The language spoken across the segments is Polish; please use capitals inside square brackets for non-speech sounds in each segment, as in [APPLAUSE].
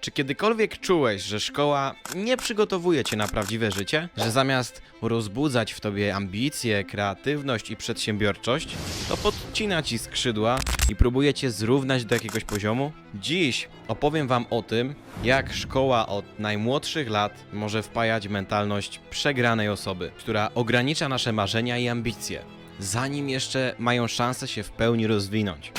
Czy kiedykolwiek czułeś, że szkoła nie przygotowuje cię na prawdziwe życie? Że zamiast rozbudzać w tobie ambicje, kreatywność i przedsiębiorczość, to podcina ci skrzydła i próbuje cię zrównać do jakiegoś poziomu? Dziś opowiem wam o tym, jak szkoła od najmłodszych lat może wpajać mentalność przegranej osoby, która ogranicza nasze marzenia i ambicje, zanim jeszcze mają szansę się w pełni rozwinąć.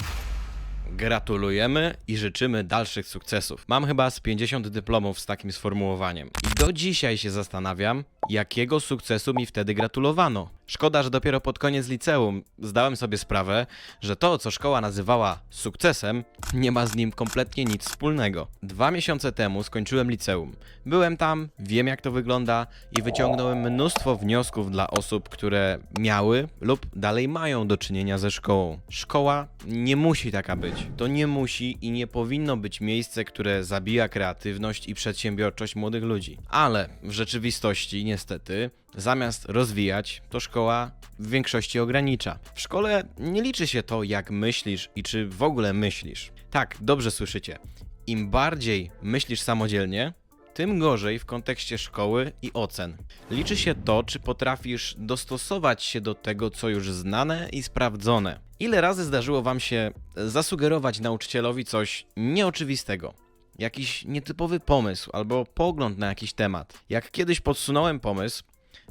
Gratulujemy i życzymy dalszych sukcesów. Mam chyba z 50 dyplomów z takim sformułowaniem. I do dzisiaj się zastanawiam, jakiego sukcesu mi wtedy gratulowano. Szkoda, że dopiero pod koniec liceum zdałem sobie sprawę, że to, co szkoła nazywała sukcesem, nie ma z nim kompletnie nic wspólnego. Dwa miesiące temu skończyłem liceum. Byłem tam, wiem jak to wygląda i wyciągnąłem mnóstwo wniosków dla osób, które miały lub dalej mają do czynienia ze szkołą. Szkoła nie musi taka być. To nie musi i nie powinno być miejsce, które zabija kreatywność i przedsiębiorczość młodych ludzi. Ale w rzeczywistości, niestety, zamiast rozwijać, to szkoła w większości ogranicza. W szkole nie liczy się to, jak myślisz i czy w ogóle myślisz. Tak, dobrze słyszycie. Im bardziej myślisz samodzielnie, tym gorzej w kontekście szkoły i ocen. Liczy się to, czy potrafisz dostosować się do tego, co już znane i sprawdzone. Ile razy zdarzyło Wam się zasugerować nauczycielowi coś nieoczywistego? Jakiś nietypowy pomysł albo pogląd na jakiś temat. Jak kiedyś podsunąłem pomysł,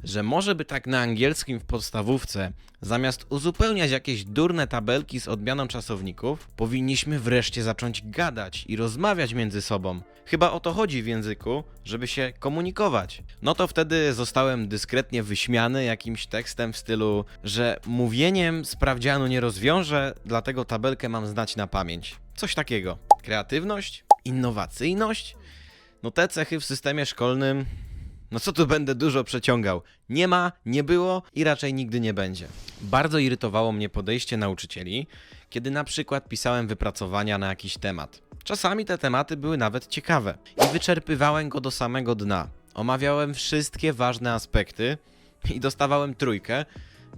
że może by tak na angielskim w podstawówce, zamiast uzupełniać jakieś durne tabelki z odmianą czasowników, powinniśmy wreszcie zacząć gadać i rozmawiać między sobą. Chyba o to chodzi w języku, żeby się komunikować. No to wtedy zostałem dyskretnie wyśmiany jakimś tekstem w stylu, że mówieniem sprawdzianu nie rozwiążę, dlatego tabelkę mam znać na pamięć. Coś takiego. Kreatywność? Innowacyjność? No te cechy w systemie szkolnym no co tu będę dużo przeciągał? Nie ma, nie było i raczej nigdy nie będzie. Bardzo irytowało mnie podejście nauczycieli, kiedy na przykład pisałem wypracowania na jakiś temat. Czasami te tematy były nawet ciekawe i wyczerpywałem go do samego dna. Omawiałem wszystkie ważne aspekty i dostawałem trójkę,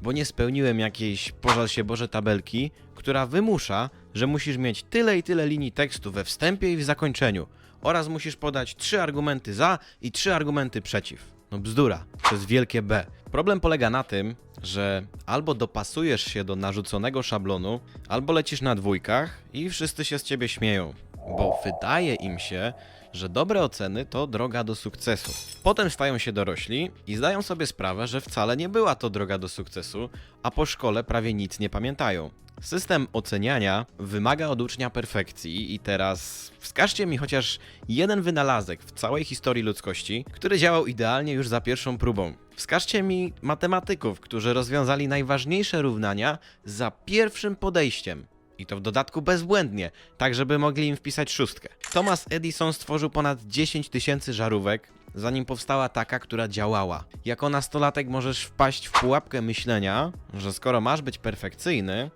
bo nie spełniłem jakiejś, pożal się Boże, tabelki, która wymusza, że musisz mieć tyle i tyle linii tekstu we wstępie i w zakończeniu oraz musisz podać trzy argumenty za i trzy argumenty przeciw. No bzdura, to jest wielkie B. Problem polega na tym, że albo dopasujesz się do narzuconego szablonu, albo lecisz na dwójkach i wszyscy się z ciebie śmieją, bo wydaje im się, że dobre oceny to droga do sukcesu. Potem stają się dorośli i zdają sobie sprawę, że wcale nie była to droga do sukcesu, a po szkole prawie nic nie pamiętają. System oceniania wymaga od ucznia perfekcji i teraz wskażcie mi chociaż jeden wynalazek w całej historii ludzkości, który działał idealnie już za pierwszą próbą. Wskażcie mi matematyków, którzy rozwiązali najważniejsze równania za pierwszym podejściem. I to w dodatku bezbłędnie, tak żeby mogli im wpisać szóstkę. Thomas Edison stworzył ponad 10 tysięcy żarówek, zanim powstała taka, która działała. Jako nastolatek możesz wpaść w pułapkę myślenia, że skoro masz być perfekcyjny,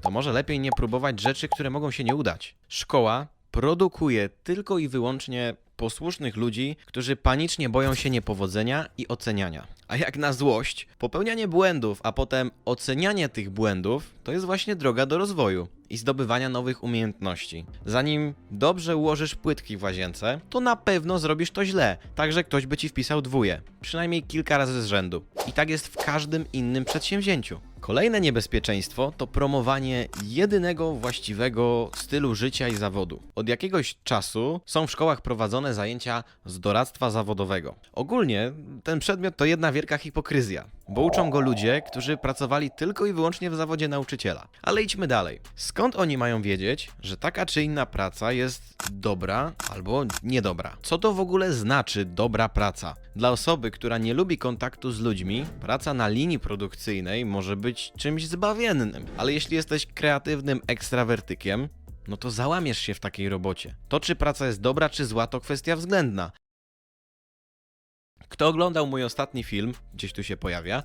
to może lepiej nie próbować rzeczy, które mogą się nie udać. Szkoła produkuje tylko i wyłącznie posłusznych ludzi, którzy panicznie boją się niepowodzenia i oceniania. A jak na złość, popełnianie błędów, a potem ocenianie tych błędów, to jest właśnie droga do rozwoju i zdobywania nowych umiejętności. Zanim dobrze ułożysz płytki w łazience, to na pewno zrobisz to źle, tak że ktoś by ci wpisał dwóje, przynajmniej kilka razy z rzędu. I tak jest w każdym innym przedsięwzięciu. Kolejne niebezpieczeństwo to promowanie jedynego właściwego stylu życia i zawodu. Od jakiegoś czasu są w szkołach prowadzone zajęcia z doradztwa zawodowego. Ogólnie ten przedmiot to jedna wielka hipokryzja, bo uczą go ludzie, którzy pracowali tylko i wyłącznie w zawodzie nauczyciela. Ale idźmy dalej. Skąd oni mają wiedzieć, że taka czy inna praca jest dobra albo niedobra? Co to w ogóle znaczy dobra praca? Dla osoby, która nie lubi kontaktu z ludźmi, praca na linii produkcyjnej może być czymś zbawiennym. Ale jeśli jesteś kreatywnym ekstrawertykiem, no to załamiesz się w takiej robocie. To, czy praca jest dobra, czy zła, to kwestia względna. Kto oglądał mój ostatni film, gdzieś tu się pojawia,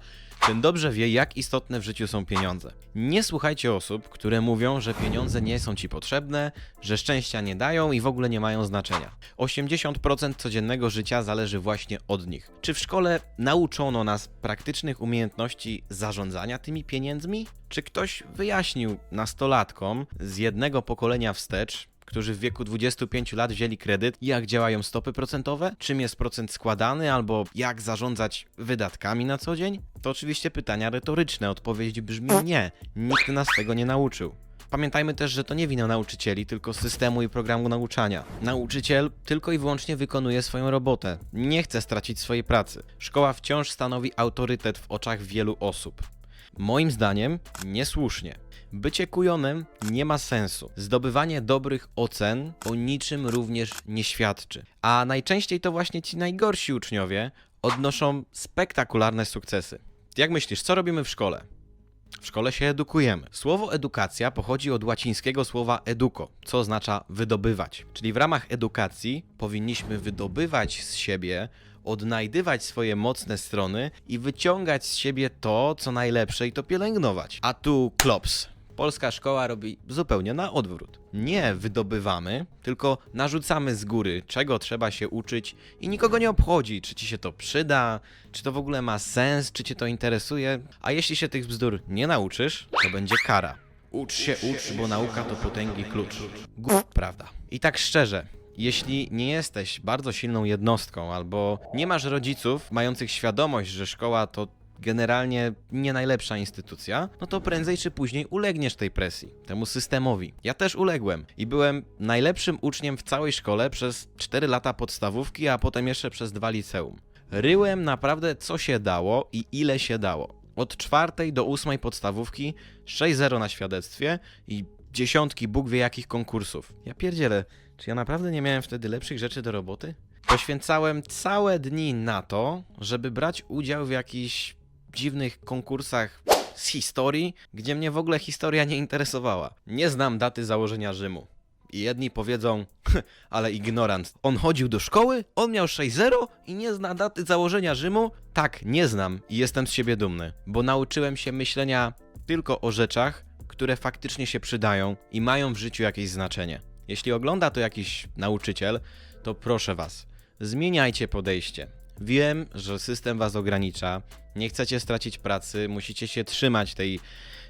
ten dobrze wie, jak istotne w życiu są pieniądze. Nie słuchajcie osób, które mówią, że pieniądze nie są ci potrzebne, że szczęścia nie dają i w ogóle nie mają znaczenia. 80% codziennego życia zależy właśnie od nich. Czy w szkole nauczono nas praktycznych umiejętności zarządzania tymi pieniędzmi? Czy ktoś wyjaśnił nastolatkom z jednego pokolenia wstecz, którzy w wieku 25 lat wzięli kredyt, jak działają stopy procentowe, czym jest procent składany, albo jak zarządzać wydatkami na co dzień? To oczywiście pytania retoryczne. Odpowiedź brzmi nie. Nikt nas tego nie nauczył. Pamiętajmy też, że to nie wina nauczycieli, tylko systemu i programu nauczania. Nauczyciel tylko i wyłącznie wykonuje swoją robotę. Nie chce stracić swojej pracy. Szkoła wciąż stanowi autorytet w oczach wielu osób. Moim zdaniem niesłusznie. Bycie kujonem nie ma sensu. Zdobywanie dobrych ocen o niczym również nie świadczy. A najczęściej to właśnie ci najgorsi uczniowie odnoszą spektakularne sukcesy. Jak myślisz, co robimy w szkole? W szkole się edukujemy. Słowo edukacja pochodzi od łacińskiego słowa educo, co oznacza wydobywać. Czyli w ramach edukacji powinniśmy wydobywać z siebie, odnajdywać swoje mocne strony i wyciągać z siebie to, co najlepsze i to pielęgnować. A tu klops. Polska szkoła robi zupełnie na odwrót. Nie wydobywamy, tylko narzucamy z góry, czego trzeba się uczyć i nikogo nie obchodzi, czy ci się to przyda, czy to w ogóle ma sens, czy cię to interesuje. A jeśli się tych bzdur nie nauczysz, to będzie kara. Ucz się, ucz, bo nauka to potęgi klucz. Gó- prawda. I tak szczerze, jeśli nie jesteś bardzo silną jednostką albo nie masz rodziców mających świadomość, że szkoła to generalnie nie najlepsza instytucja, no to prędzej czy później ulegniesz tej presji, temu systemowi. Ja też uległem i byłem najlepszym uczniem w całej szkole przez 4 lata podstawówki, a potem jeszcze przez dwa liceum. Ryłem naprawdę co się dało i ile się dało. Od czwartej do ósmej podstawówki 6-0 na świadectwie i dziesiątki Bóg wie jakich konkursów. Ja pierdzielę, czy ja naprawdę nie miałem wtedy lepszych rzeczy do roboty? Poświęcałem całe dni na to, żeby brać udział w jakichś dziwnych konkursach z historii, gdzie mnie w ogóle historia nie interesowała. Nie znam daty założenia Rzymu. I jedni powiedzą, [LAUGHS] ale ignorant. On chodził do szkoły, on miał 6-0 i nie zna daty założenia Rzymu? Tak, nie znam i jestem z siebie dumny, bo nauczyłem się myślenia tylko o rzeczach, które faktycznie się przydają i mają w życiu jakieś znaczenie. Jeśli ogląda to jakiś nauczyciel, to proszę was, zmieniajcie podejście. Wiem, że system was ogranicza, nie chcecie stracić pracy, musicie się trzymać tej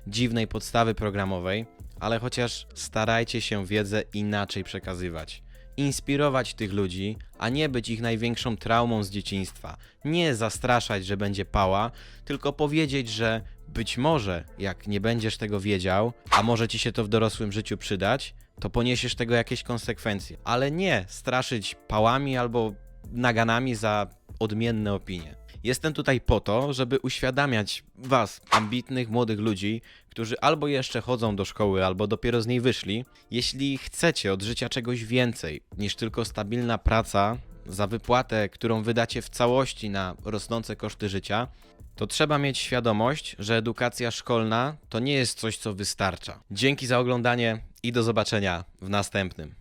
dziwnej podstawy programowej, ale chociaż starajcie się wiedzę inaczej przekazywać. Inspirować tych ludzi, a nie być ich największą traumą z dzieciństwa. Nie zastraszać, że będzie pała, tylko powiedzieć, że być może, jak nie będziesz tego wiedział, a może ci się to w dorosłym życiu przydać, to poniesiesz tego jakieś konsekwencje. Ale nie straszyć pałami albo naganami za odmienne opinie. Jestem tutaj po to, żeby uświadamiać Was, ambitnych młodych ludzi, którzy albo jeszcze chodzą do szkoły, albo dopiero z niej wyszli. Jeśli chcecie od życia czegoś więcej niż tylko stabilna praca za wypłatę, którą wydacie w całości na rosnące koszty życia, to trzeba mieć świadomość, że edukacja szkolna to nie jest coś, co wystarcza. Dzięki za oglądanie i do zobaczenia w następnym.